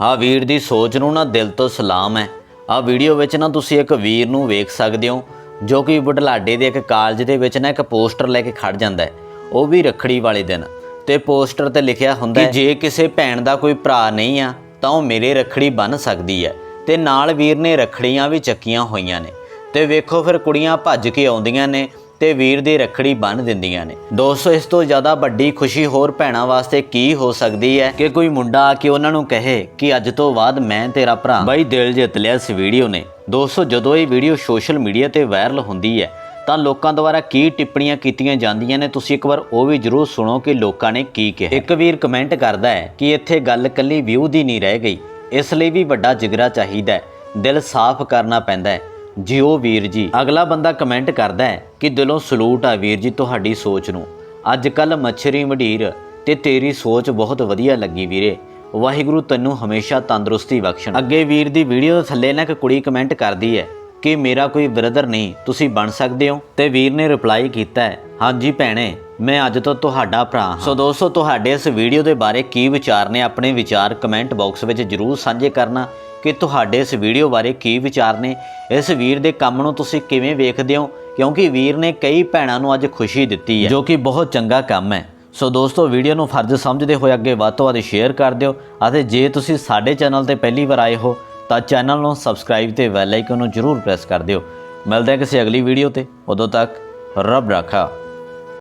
ਆ ਵੀਰ ਦੀ ਸੋਚ ਨੂੰ ਨਾ ਦਿਲ ਤੋਂ ਸਲਾਮ ਹੈ। ਆ ਵੀਡੀਓ ਵਿੱਚ ਨਾ ਤੁਸੀਂ ਇੱਕ ਵੀਰ ਨੂੰ ਵੇਖ ਸਕਦੇ ਹੋ ਜੋ ਕਿ ਬੁਢਲਾਡੇ ਦੇ ਇੱਕ ਕਾਲਜ ਦੇ ਵਿੱਚ ਨਾ ਇੱਕ ਪੋਸਟਰ ਲੈ ਕੇ ਖੜ ਜਾਂਦਾ ਹੈ। ਉਹ ਵੀ ਰੱਖੜੀ ਵਾਲੇ ਦਿਨ। ਤੇ ਪੋਸਟਰ ਤੇ ਲਿਖਿਆ ਹੁੰਦਾ ਹੈ ਜੇ ਕਿਸੇ ਭੈਣ ਦਾ ਕੋਈ ਭਰਾ ਨਹੀਂ ਆ ਤਾਂ ਉਹ ਮੇਰੇ ਰੱਖੜੀ ਬੰਨ ਸਕਦੀ ਹੈ। ਤੇ ਨਾਲ ਵੀਰ ਨੇ ਰੱਖੜੀਆਂ ਵੀ ਚੱਕੀਆਂ ਹੋਈਆਂ ਨੇ। ਤੇ ਵੇਖੋ ਫਿਰ ਕੁੜੀਆਂ ਭੱਜ ਕੇ ਆਉਂਦੀਆਂ ਨੇ। ਤੇ ਵੀਰ ਦੀ ਰੱਖੜੀ ਬੰਨ ਦਿੰਦੀਆਂ ਨੇ। ਦੋਸਤੋ, ਇਸ ਤੋਂ ਜ਼ਿਆਦਾ ਵੱਡੀ ਖੁਸ਼ੀ ਹੋਰ ਭੈਣਾਂ ਵਾਸਤੇ ਕੀ ਹੋ ਸਕਦੀ ਹੈ ਕਿ ਕੋਈ ਮੁੰਡਾ ਆ ਕੇ ਉਹਨਾਂ ਨੂੰ ਕਹੇ ਕਿ ਅੱਜ ਤੋਂ ਬਾਅਦ ਮੈਂ ਤੇਰਾ ਭਰਾ। ਬਾਈ, ਦਿਲ ਜਿੱਤ ਲਿਆ ਇਸ ਵੀਡੀਓ ਨੇ। ਦੋਸਤੋ, ਜਦੋਂ ਇਹ ਵੀਡੀਓ ਸੋਸ਼ਲ ਮੀਡੀਆ ਤੇ ਵਾਇਰਲ ਹੁੰਦੀ ਹੈ, ਤਾਂ ਲੋਕਾਂ ਦੁਆਰਾ ਕੀ ਟਿੱਪਣੀਆਂ ਕੀਤੀਆਂ ਜਾਂਦੀਆਂ ਨੇ, ਤੁਸੀਂ ਇੱਕ ਵਾਰ ਉਹ ਵੀ ਜਰੂਰ ਸੁਣੋ ਕਿ ਲੋਕਾਂ ਨੇ ਕੀ ਕਿਹਾ। ਇੱਕ ਵੀਰ ਕਮੈਂਟ ਕਰਦਾ ਹੈ ਕਿ ਇੱਥੇ ਗੱਲ ਕੱਲੀ ਵਿਊ ਦੀ ਨਹੀਂ ਰਹਿ ਗਈ। ਇਸ ਲਈ ਵੀ ਵੱਡਾ ਜਿਗਰਾ ਚਾਹੀਦਾ ਹੈ। ਦਿਲ ਸਾਫ਼ ਕਰਨਾ ਪੈਂਦਾ ਹੈ। ਜਿਓ ਵੀਰ ਜੀ, ਅਗਲਾ ਬੰਦਾ ਕਮੈਂਟ ਕਰਦਾ ਹੈ ਕਿ ਦਿਲੋਂ ਸਲੂਟ ਆ ਵੀਰ ਜੀ ਤੁਹਾਡੀ ਸੋਚ ਨੂੰ। ਅੱਜ ਕੱਲ ਮੱਛਰੀ ਮਢੀਰ ਤੇ ਤੇਰੀ ਸੋਚ ਬਹੁਤ ਵਧੀਆ ਲੱਗੀ ਵੀਰੇ। ਵਾਹਿਗੁਰੂ ਤੈਨੂੰ ਹਮੇਸ਼ਾ ਤੰਦਰੁਸਤੀ ਬਖਸ਼ਣ। ਅੱਗੇ ਵੀਰ ਦੀ ਵੀਡੀਓ ਦੇ ਥੱਲੇ ਨਾ ਇੱਕ ਕੁੜੀ ਕਮੈਂਟ ਕਰਦੀ ਹੈ। ਕਿ ਮੇਰਾ ਕੋਈ ਬ੍ਰਦਰ ਨਹੀਂ, ਤੁਸੀਂ ਬਣ ਸਕਦੇ ਹੋ। ਤੇ ਵੀਰ ਨੇ ਰਿਪਲਾਈ ਕੀਤਾ ਹੈ, ਹਾਂਜੀ ਭੈਣੇ, ਮੈਂ ਅੱਜ ਤੋਂ ਤੁਹਾਡਾ ਭਰਾ ਹਾਂ। ਸੋ ਦੋਸਤੋ, ਤੁਹਾਡੇ ਇਸ ਵੀਡੀਓ ਦੇ ਬਾਰੇ ਕੀ ਵਿਚਾਰ ਨੇ, ਆਪਣੇ ਵਿਚਾਰ ਕਮੈਂਟ ਬਾਕਸ ਵਿੱਚ ਜਰੂਰ ਸਾਂਝੇ ਕਰਨਾ ਕਿ ਤੁਹਾਡੇ ਇਸ ਵੀਡੀਓ ਬਾਰੇ ਕੀ ਵਿਚਾਰ ਨੇ। ਇਸ ਵੀਰ ਦੇ ਕੰਮ ਨੂੰ ਤੁਸੀਂ ਕਿਵੇਂ ਵੇਖਦੇ ਹੋ? ਕਿਉਂਕਿ ਵੀਰ ਨੇ ਕਈ ਭੈਣਾਂ ਨੂੰ ਅੱਜ ਖੁਸ਼ੀ ਦਿੱਤੀ ਹੈ। ਜੋ ਕਿ ਬਹੁਤ ਚੰਗਾ ਕੰਮ ਹੈ। ਸੋ ਦੋਸਤੋ ਵੀਡੀਓ ਨੂੰ ਫਰਜ਼ ਸਮਝਦੇ ਹੋਏ ਅੱਗੇ ਵੱਧ ਤੋਂ ਵੱਧ ਸ਼ੇਅਰ ਕਰ ਦਿਓ ਅਤੇ ਜੇ ਤੁਸੀਂ ਸਾਡੇ ਚੈਨਲ ਤੇ ਪਹਿਲੀ ਵਾਰ ਆਏ ਹੋ ਤਾਂ ਚੈਨਲ ਨੂੰ ਸਬਸਕ੍ਰਾਈਬ ਤੇ ਬੈਲ ਆਈਕਨ ਨੂੰ ਜਰੂਰ ਪ੍ਰੈਸ ਕਰ ਦਿਓ। ਮਿਲਦੇ ਹਾਂ ਕਿਸੇ ਅਗਲੀ ਵੀਡੀਓ ਤੇ। ਉਦੋਂ ਤੱਕ ਰੱਬ ਰਾਖਾ।